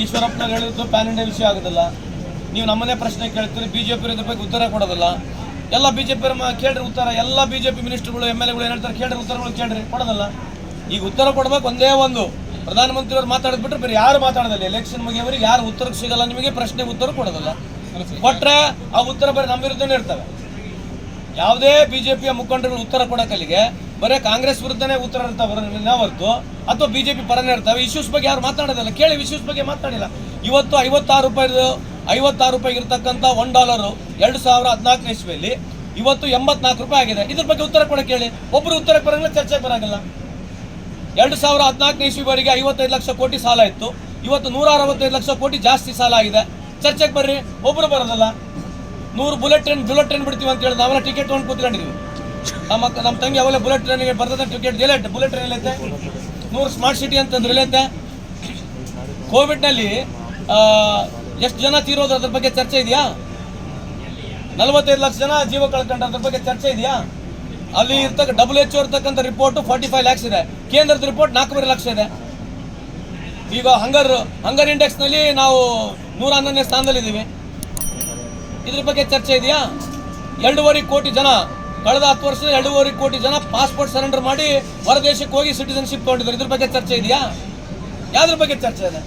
ಈಶ್ವರಪ್ಪನವ್ರು ಹೇಳಿದ್ದು PAN India ವಿಷಯ ಆಗೋದಿಲ್ಲ. ನೀವು ನಮ್ಮನ್ನೇ ಪ್ರಶ್ನೆ ಕೇಳ್ತೀರಿ ಬಿಜೆಪಿ ಇದ್ರ ಬಗ್ಗೆ ಉತ್ತರ ಕೊಡೋದಿಲ್ಲ. ಎಲ್ಲ ಬಿಜೆಪಿ ಕೇಳ್ರಿ ಉತ್ತರ, ಎಲ್ಲ ಬಿಜೆಪಿ ಮಿನಿಸ್ಟರ್ಗಳು ಎಂ ಎಲ್ ಎಗಳು ಏನು ಹೇಳ್ತಾರೆ ಕೇಳ್ರಿ, ಉತ್ತರಗಳು ಕೇಳ್ರಿ, ಕೊಡೋದಲ್ಲ. ಈಗ ಉತ್ತರ ಕೊಡ್ಬೇಕು ಒಂದೇ ಒಂದು. ಪ್ರಧಾನಮಂತ್ರಿಯವ್ರು ಮಾತಾಡಿದ್ಬಿಟ್ರೆ ಬೇರೆ ಯಾರು ಮಾತಾಡೋದಿಲ್ಲ. ಎಲೆಕ್ಷನ್ ಮುಗಿಯವರಿಗೆ ಯಾರು ಉತ್ತರಕ್ಕೆ ಸಿಗಲ್ಲ, ನಿಮಗೆ ಪ್ರಶ್ನೆ ಉತ್ತರ ಕೊಡೋದಿಲ್ಲ. ಕೊಟ್ಟರೆ ಆ ಉತ್ತರ ಬರೀ ನಮ್ಮ ವಿರುದ್ಧನೇ ಇರ್ತವೆ. ಯಾವುದೇ ಬಿಜೆಪಿಯ ಮುಖಂಡರುಗಳು ಉತ್ತರ ಕೊಡೋಕ್ಕಲ್ಲಿಗೆ ಬರೀ ಕಾಂಗ್ರೆಸ್ ವಿರುದ್ಧನೇ ಉತ್ತರ ಇರ್ತಾವೆ ಹೊರತು ಅಥವಾ ಬಿಜೆಪಿ ಪರನೇ ಇರ್ತಾವೆ ಇಶ್ಯೂಸ್ ಬಗ್ಗೆ ಯಾರು ಮಾತಾಡೋದಿಲ್ಲ ಕೇಳಿ ಇಶ್ಯೂಸ್ ಬಗ್ಗೆ ಮಾತಾಡಿಲ್ಲ ಇವತ್ತು ಐವತ್ತಾರು ರೂಪಾಯಿದು, ಐವತ್ತಾರು ರೂಪಾಯಿ ಇರ್ತಕ್ಕಂಥ ಒನ್ ಡಾಲರು ಎರಡು ಸಾವಿರ ಹದಿನಾಲ್ಕನೇ ಇಸ್ವಿಯಲ್ಲಿ, ಇವತ್ತು ಎಂಬತ್ನಾಲ್ಕು ರೂಪಾಯಿ ಆಗಿದೆ. ಇದ್ರ ಬಗ್ಗೆ ಉತ್ತರ ಕೊಡಕ್ಕೆ ಕೇಳಿ. ಒಬ್ಬರು ಉತ್ತರಕ್ಕೆ ಬರೋಂಗಿಲ್ಲ ಚರ್ಚೆ ಬರೋಂಗಿಲ್ಲ. ಎರಡು ಸಾವಿರ ಹದಿನಾಲ್ಕನೇ ಇಸ್ವಿವರೆಗೆ ಐವತ್ತೈದು ಲಕ್ಷ ಕೋಟಿ ಸಾಲ ಇತ್ತು. ಇವತ್ತು ನೂರ ಅರವತ್ತೈದು ಲಕ್ಷ ಕೋಟಿ ಜಾಸ್ತಿ ಸಾಲ ಆಗಿದೆ. ಚರ್ಚೆಗೆ ಬರ್ರಿ ಒಬ್ಬರು ಬರೋದಲ್ಲ. ನೂರು ಬುಲೆಟ್ ಟ್ರೈನ್ ಬುಲೆಟ್ ಟ್ರೈನ್ ಬಿಡ್ತೀವಿ ಅಂತ ಹೇಳಿ ನಾವೆಲ್ಲ ಟಿಕೆಟ್ ತೊಗೊಂಡು ಕೂತ್ಕೊಂಡಿದ್ವಿ ನಮ್ಮ ನಮ್ಮ ತಂಗಿ ಅವೆಲ್ಲ ಬುಲೆಟ್ ಟ್ರೈನಿಗೆ ಬರ್ತದೆ ಟಿಕೆಟ್ ಎಲ್ಲ ಬುಲೆಟ್ ಟ್ರೈನ್ ಎಲ್ಲೈತೆ ನೂರು ಸ್ಮಾರ್ಟ್ ಸಿಟಿ ಅಂತಂದ್ರೆ ಎಲ್ಲೈತೆ ಕೋವಿಡ್ನಲ್ಲಿ ಎಷ್ಟು ಜನ ತೀರೋದು ಅದ್ರ ಬಗ್ಗೆ ಚರ್ಚೆ ಇದೆಯಾ? ನಲವತ್ತೈದು ಲಕ್ಷ ಜನ ಜೀವ ಕಳ್ಕೊಂಡು ಅದ್ರ ಬಗ್ಗೆ ಚರ್ಚೆ ಇದೆಯಾ? ಅಲ್ಲಿ ಇರ್ತಕ್ಕ ಡಬ್ಲ್ಯೂ ಎಚ್ ಇರ್ತಕ್ಕಂಥ ರಿಪೋರ್ಟ್ ಫಾರ್ಟಿ ಫೈವ್ ಲ್ಯಾಕ್ಸ್ ಇದೆ. ಕೇಂದ್ರದ ರಿಪೋರ್ಟ್ ನಾಲ್ಕೂವರೆ ಲಕ್ಷ ಇದೆ. ಈಗ ಹಂಗರ್ ಹಂಗರ್ ಇಂಡೆಕ್ಸ್ನಲ್ಲಿ ನಾವು ನೂರ ಹನ್ನೊಂದನೇ ಸ್ಥಾನದಲ್ಲಿದ್ದೀವಿ. ಇದ್ರ ಬಗ್ಗೆ ಚರ್ಚೆ ಇದೆಯಾ? ಎರಡೂವರೆ ಕೋಟಿ ಜನ, ಕಳೆದ ಹತ್ತು ವರ್ಷದ ಎರಡೂವರೆ ಕೋಟಿ ಜನ ಪಾಸ್ಪೋರ್ಟ್ ಸರೆಂಡರ್ ಮಾಡಿ ಹೊರದೇಶಕ್ಕೆ ಹೋಗಿ ಸಿಟಿಸನ್ಶಿಪ್ ತಗೊಂಡಿದ್ದಾರೆ. ಇದ್ರ ಬಗ್ಗೆ ಚರ್ಚೆ ಇದೆಯಾ? ಯಾವ್ದ್ರ ಬಗ್ಗೆ ಚರ್ಚೆ ಇದೆ?